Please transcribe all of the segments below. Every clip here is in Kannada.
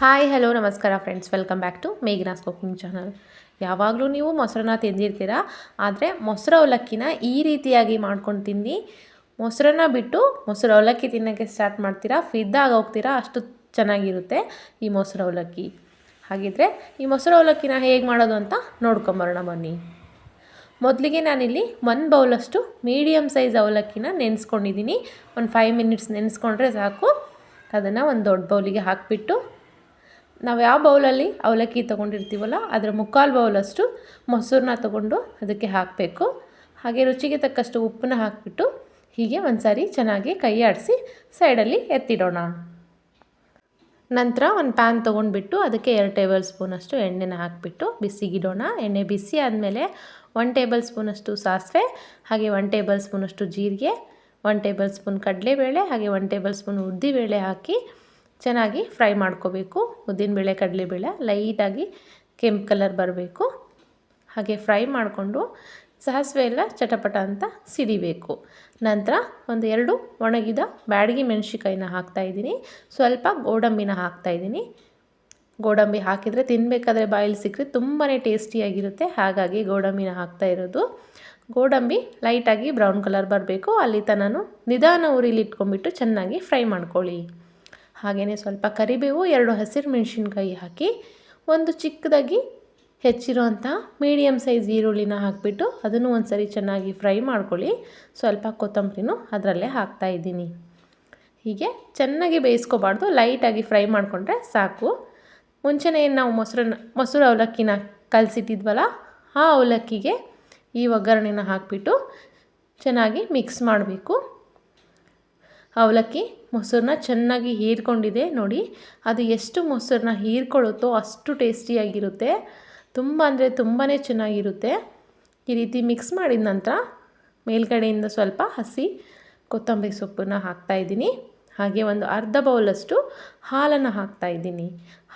ಹಾಯ್, ಹಲೋ, ನಮಸ್ಕಾರ friends welcome back to Meghana's cooking channel ಯಾವಾಗಲೂ ನೀವು ಮೊಸರನ್ನ ತಿಂದಿರ್ತೀರ? ಆದರೆ ಮೊಸರು ಅವಲಕ್ಕಿನ ಈ ರೀತಿಯಾಗಿ ಮಾಡ್ಕೊಂಡು ತಿನ್ನಿ. ಮೊಸರನ್ನ ಬಿಟ್ಟು ಮೊಸರು ಅವಲಕ್ಕಿ ತಿನ್ನೋಕ್ಕೆ ಸ್ಟಾರ್ಟ್ ಮಾಡ್ತೀರಾ? ಫಿದ್ದಾಗಿ ಹೋಗ್ತೀರಾ? ಅಷ್ಟು ಚೆನ್ನಾಗಿರುತ್ತೆ ಈ ಮೊಸರು ಅವಲಕ್ಕಿ. ಹಾಗಿದ್ರೆ ಈ ಮೊಸರು ಅವಲಕ್ಕಿನ ಹೇಗೆ ಮಾಡೋದು ಅಂತ ನೋಡ್ಕೊಂಬರೋಣ ಬನ್ನಿ. ಮೊದಲಿಗೆ ನಾನಿಲ್ಲಿ ಒಂದು ಬೌಲಷ್ಟು ಮೀಡಿಯಮ್ ಸೈಜ್ ಅವಲಕ್ಕಿನ ನೆನೆಸ್ಕೊಂಡಿದ್ದೀನಿ. ಒಂದು ಫೈವ್ ಮಿನಿಟ್ಸ್ ನೆನೆಸ್ಕೊಂಡ್ರೆ ಸಾಕು. ಅದನ್ನು ಒಂದು ದೊಡ್ಡ ಬೌಲಿಗೆ ಹಾಕಿಬಿಟ್ಟು ನಾವು ಯಾವ ಬೌಲಲ್ಲಿ ಅವಲಕ್ಕಿ ತೊಗೊಂಡಿರ್ತೀವಲ್ಲ, ಅದರ ಮುಕ್ಕಾಲು ಬೌಲಷ್ಟು ಮೊಸರನ್ನ ತೊಗೊಂಡು ಅದಕ್ಕೆ ಹಾಕಬೇಕು. ಹಾಗೆ ರುಚಿಗೆ ತಕ್ಕಷ್ಟು ಉಪ್ಪನ್ನ ಹಾಕಿಬಿಟ್ಟು ಹೀಗೆ ಒಂದು ಸಾರಿ ಚೆನ್ನಾಗಿ ಕೈ ಆಡಿಸಿ ಸೈಡಲ್ಲಿ ಎತ್ತಿಡೋಣ. ನಂತರ ಒಂದು ಪ್ಯಾನ್ ತೊಗೊಂಡ್ಬಿಟ್ಟು ಅದಕ್ಕೆ ಎರಡು ಟೇಬಲ್ ಸ್ಪೂನಷ್ಟು ಎಣ್ಣೆನ ಹಾಕಿಬಿಟ್ಟು ಬಿಸಿಗಿಡೋಣ. ಎಣ್ಣೆ ಬಿಸಿ ಆದಮೇಲೆ ಒನ್ ಟೇಬಲ್ ಸ್ಪೂನಷ್ಟು ಸಾಸಿವೆ, ಹಾಗೆ ಒನ್ ಟೇಬಲ್ ಸ್ಪೂನಷ್ಟು ಜೀರಿಗೆ ಒನ್ ಟೇಬಲ್ ಸ್ಪೂನ್ ಕಡಲೆಬೇಳೆ, ಹಾಗೆ ಒನ್ ಟೇಬಲ್ ಸ್ಪೂನ್ ಉದ್ದಿಬೇಳೆ ಹಾಕಿ ಚೆನ್ನಾಗಿ ಫ್ರೈ ಮಾಡ್ಕೋಬೇಕು. ಉದ್ದಿನಬೇಳೆ ಕಡಲೆಬೇಳೆ ಲೈಟಾಗಿ ಕೆಂಪು ಕಲರ್ ಬರಬೇಕು. ಹಾಗೆ ಫ್ರೈ ಮಾಡಿಕೊಂಡು ಸಾಸಿವೆ ಎಲ್ಲ ಚಟಪಟ ಅಂತ ಸಿಡಿಬೇಕು. ನಂತರ ಒಂದು ಎರಡು ಒಣಗಿದ ಬ್ಯಾಡಗಿ ಮೆಣಸಿಕಾಯಿನ ಹಾಕ್ತಾಯಿದ್ದೀನಿ ಸ್ವಲ್ಪ ಗೋಡಂಬಿನ ಹಾಕ್ತಾಯಿದ್ದೀನಿ ಗೋಡಂಬಿ ಹಾಕಿದರೆ ತಿನ್ನಬೇಕಾದ್ರೆ ಬಾಯಲ್ಲಿ ಸಿಕ್ಕರೆ ತುಂಬಾ ಟೇಸ್ಟಿಯಾಗಿರುತ್ತೆ. ಹಾಗಾಗಿ ಗೋಡಂಬಿನ ಹಾಕ್ತಾ ಇರೋದು. ಗೋಡಂಬಿ ಲೈಟಾಗಿ ಬ್ರೌನ್ ಕಲರ್ ಬರಬೇಕು. ಅಲ್ಲಿ ತನೂ ನಿಧಾನ ಉರಿಲಿ ಇಟ್ಕೊಂಡ್ಬಿಟ್ಟು ಚೆನ್ನಾಗಿ ಫ್ರೈ ಮಾಡ್ಕೊಳ್ಳಿ. ಹಾಗೆಯೇ ಸ್ವಲ್ಪ ಕರಿಬೇವು, ಎರಡು ಹಸಿರು ಮೆಣಸಿನ್ಕಾಯಿ ಹಾಕಿ ಒಂದು ಚಿಕ್ಕದಾಗಿ ಹೆಚ್ಚಿರೋಂಥ ಮೀಡಿಯಮ್ ಸೈಜ್ ಈರುಳ್ಳಿನ ಹಾಕಿಬಿಟ್ಟು ಅದನ್ನು ಒಂದು ಸರಿ ಚೆನ್ನಾಗಿ ಫ್ರೈ ಮಾಡ್ಕೊಳ್ಳಿ. ಸ್ವಲ್ಪ ಕೊತ್ತಂಬರಿನೂ ಅದರಲ್ಲೇ ಹಾಕ್ತಾಯಿದ್ದೀನಿ ಹೀಗೆ ಚೆನ್ನಾಗಿ ಬೇಯಿಸ್ಕೋಬಾರ್ದು ಲೈಟಾಗಿ ಫ್ರೈ ಮಾಡಿಕೊಂಡ್ರೆ ಸಾಕು. ಮುಂಚೆನೇ ಏನು ನಾವು ಮೊಸರನ್ನ, ಮೊಸರು ಅವಲಕ್ಕಿನ ಕಲಸಿಟ್ಟಿದ್ವಲ್ಲ, ಆ ಅವಲಕ್ಕಿಗೆ ಈ ಒಗ್ಗರಣೆನ ಹಾಕಿಬಿಟ್ಟು ಚೆನ್ನಾಗಿ ಮಿಕ್ಸ್ ಮಾಡಬೇಕು. ಅವಲಕ್ಕಿ ಮೊಸರನ್ನ ಚೆನ್ನಾಗಿ ಹೀರ್ಕೊಂಡಿದೆ ನೋಡಿ. ಅದು ಎಷ್ಟು ಮೊಸರನ್ನ ಹೀರ್ಕೊಳ್ಳುತ್ತೋ ಅಷ್ಟು ಟೇಸ್ಟಿಯಾಗಿರುತ್ತೆ. ತುಂಬ ಅಂದರೆ ತುಂಬಾ ಚೆನ್ನಾಗಿರುತ್ತೆ. ಈ ರೀತಿ ಮಿಕ್ಸ್ ಮಾಡಿದ ನಂತರ ಮೇಲ್ಗಡೆಯಿಂದ ಸ್ವಲ್ಪ ಹಸಿ ಕೊತ್ತಂಬರಿ ಸೊಪ್ಪನ್ನು ಹಾಕ್ತಾಯಿದ್ದೀನಿ ಹಾಗೆ ಒಂದು ಅರ್ಧ ಬೌಲಷ್ಟು ಹಾಲನ್ನು ಹಾಕ್ತಾಯಿದ್ದೀನಿ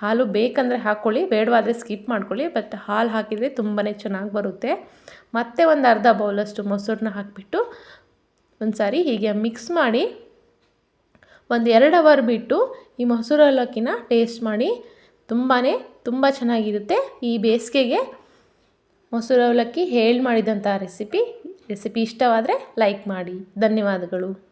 ಹಾಲು ಬೇಕಂದರೆ ಹಾಕ್ಕೊಳ್ಳಿ ಬೇಡವಾದರೆ ಸ್ಕಿಪ್ ಮಾಡ್ಕೊಳ್ಳಿ, ಬಟ್ ಹಾಲು ಹಾಕಿದರೆ ತುಂಬಾ ಚೆನ್ನಾಗಿ ಬರುತ್ತೆ. ಮತ್ತೆ ಒಂದು ಅರ್ಧ ಬೌಲಷ್ಟು ಮೊಸರನ್ನ ಹಾಕಿಬಿಟ್ಟು ಒಂದು ಸಾರಿ ಹೀಗೆ ಮಿಕ್ಸ್ ಮಾಡಿ ಒಂದು ಎರಡು ಅವರ್ ಬಿಟ್ಟು ಈ ಮೊಸರು ಅವಲಕ್ಕಿನ ಟೇಸ್ಟ್ ಮಾಡಿ ತುಂಬಾ ತುಂಬ ಚೆನ್ನಾಗಿರುತ್ತೆ. ಈ ಬೇಸಿಗೆಗೆ ಮೊಸರು ಅವಲಕ್ಕಿ ಹೇಳಿ ಮಾಡಿದಂಥ ರೆಸಿಪಿ ರೆಸಿಪಿ ಇಷ್ಟವಾದರೆ ಲೈಕ್ ಮಾಡಿ. ಧನ್ಯವಾದಗಳು.